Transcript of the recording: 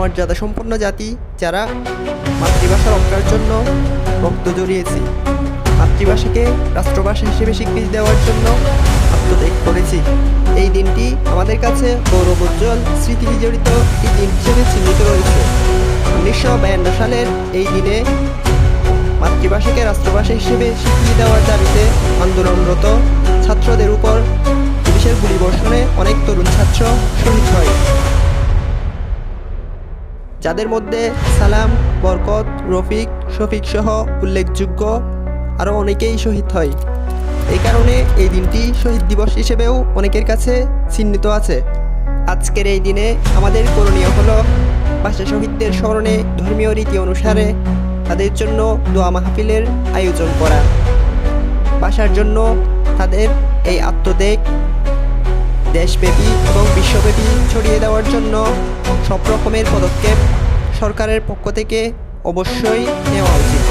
মর্যাদা সম্পন্ন জাতি, যারা মাতৃভাষা রক্ষার জন্য রক্ত জড়িয়েছি। মাতৃভাষাকে রাষ্ট্রভাষা হিসেবে স্বীকৃতি দেওয়ার জন্য আত্মত্যাগ করেছি। এই দিনটি আমাদের কাছে গৌরবোজ্জ্বল স্মৃতি বিজড়িত একটি দিন হিসেবে চিহ্নিত রয়েছে। উনিশশো বায়ান্ন সালের এই দিনে মাতৃভাষাকে রাষ্ট্রভাষা হিসেবে স্বীকৃতি দেওয়ার দাবিতে আন্দোলনরত ছাত্রদের উপর পুলিশের গুলিবর্ষণে অনেক তরুণ ছাত্র শহীদ হয়। যাদের মধ্যে সালাম, বরকত, রফিক, শফিক সহ উল্লেখযোগ্য আরও অনেকেই শহীদ হয়। এই কারণে এই দিনটি শহীদ দিবস হিসেবেও অনেকের কাছে চিহ্নিত আছে। আজকের এই দিনে আমাদের করণীয় হলো ভাষা শহীদদের স্মরণে ধর্মীয় রীতি অনুসারে তাদের জন্য দোয়া মাহফিলের আয়োজন করা। ভাষার জন্য তাদের এই আত্মত্যাগ দেশব্যাপী এবং বিশ্বব্যাপী ছড়িয়ে দেওয়ার জন্য সব রকমের পদক্ষেপ সরকারের পক্ষ থেকে অবশ্যই নেওয়া উচিত।